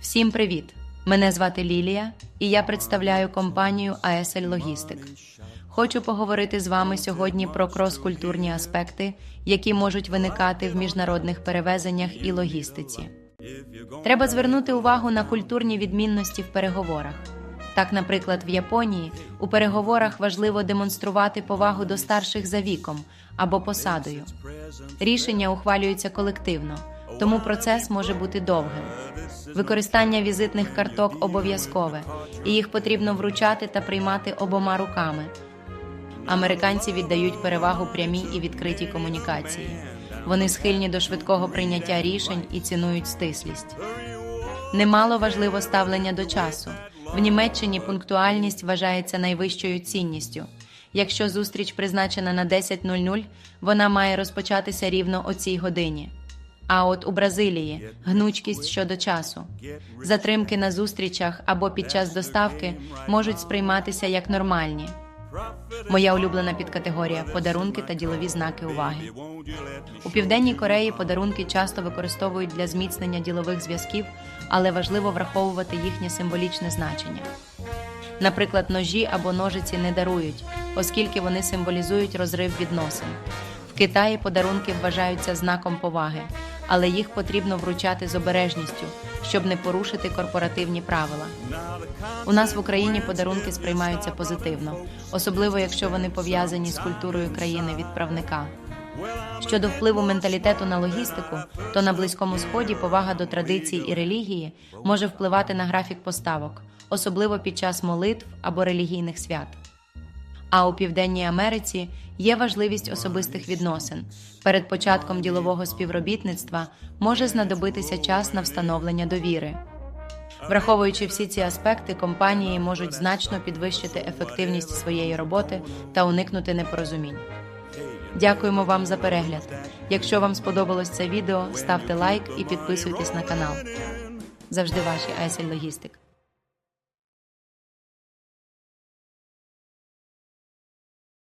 Всім привіт! Мене звати Лілія, і я представляю компанію ASL Logistic. Хочу поговорити з вами сьогодні про крос-культурні аспекти, які можуть виникати в міжнародних перевезеннях і логістиці. Треба звернути увагу на культурні відмінності в переговорах. Так, наприклад, в Японії у переговорах важливо демонструвати повагу до старших за віком або посадою. Рішення ухвалюються колективно, тому процес може бути довгим. Використання візитних карток обов'язкове, і їх потрібно вручати та приймати обома руками. Американці віддають перевагу прямій і відкритій комунікації. Вони схильні до швидкого прийняття рішень і цінують стислість. Немало важливо ставлення до часу. В Німеччині пунктуальність вважається найвищою цінністю. Якщо зустріч призначена на 10.00, вона має розпочатися рівно о цій годині. А от у Бразилії гнучкість щодо часу. Затримки на зустрічах або під час доставки можуть сприйматися як нормальні. Моя улюблена підкатегорія подарунки та ділові знаки уваги. У південній Кореї подарунки часто використовують для зміцнення ділових зв'язків, але важливо враховувати їхнє символічне значення. Наприклад, ножі або ножиці не дарують, оскільки вони символізують розрив відносин. В Китаї подарунки вважаються знаком поваги, але їх потрібно вручати з обережністю, щоб не порушити корпоративні правила. У нас в Україні подарунки сприймаються позитивно, особливо якщо вони пов'язані з культурою країни відправника. Щодо впливу менталітету на логістику, то на Близькому Сході повага до традицій і релігії може впливати на графік поставок, особливо під час молитв або релігійних свят. А у Південній Америці є важливість особистих відносин. Перед початком ділового співробітництва може знадобитися час на встановлення довіри. Враховуючи всі ці аспекти, компанії можуть значно підвищити ефективність своєї роботи та уникнути непорозумінь. Дякуємо вам за перегляд. Якщо вам сподобалось це відео, ставте лайк і підписуйтесь на канал. Завжди ваші ISL Logistic.